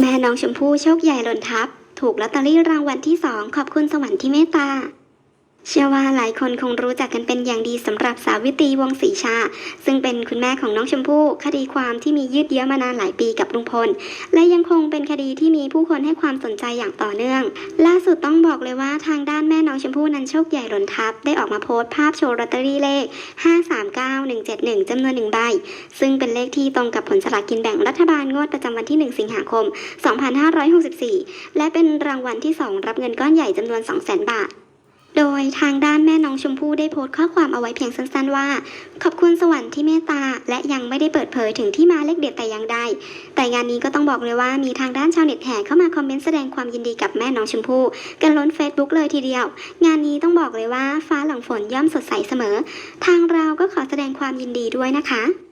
แม่น้องชมพู่โชคใหญ่หล่นทับ ถูกลอตเตอรี่รางวัลที่สองขอบคุณสวรรค์ที่เมตตา เชื่อว่าหลายคนคงรู้จักกันเป็นอย่างดีสำหรับสาวิตรีวงศรีชา ซึ่งเป็นคุณแม่ของน้องชมพู่คดีความที่มียืดเยื้อมานานหลายปีกับลุงพล และยังคงเป็นคดีที่มีผู้คนให้ความสนใจอย่างต่อเนื่อง ล่าสุดต้องบอกเลยว่าทางด้านแม่น้องชมพู่นั้นโชคใหญ่หล่นทับ ได้ออกมาโพสต์ภาพโชว์ลอตเตอรี่เลข 539171จำนวนหนึ่งใบ ซึ่งเป็นเลขที่ตรงกับผลสลากกินแบ่งรัฐบาลงวดประจำวันที่ 1 สิงหาคม 2564 และเป็นรางวัลที่ 2 รับเงินก้อนใหญ่จำนวน 200,000 บาท โดยทางด้านแม่น้องชมพู่ได้โพสต์ข้อความเอาไว้เพียงสั้นๆว่า ขอบคุณสวรรค์ที่เมตตา และยังไม่ได้เปิดเผยถึงที่มาเลขเด็ดแต่อย่างใดแต่งานนี้ก็ต้องบอกเลยว่ามีทางด้านชาวเน็ตแห่เข้ามาคอมเมนต์แสดงความยินดีกับแม่น้องชมพู่กันล้น Facebook เลยทีเดียว งานนี้ต้องบอกเลยว่าฟ้าหลังฝนย่อมสดใสเสมอ ทางเราก็ขอแสดงความยินดีด้วยนะคะ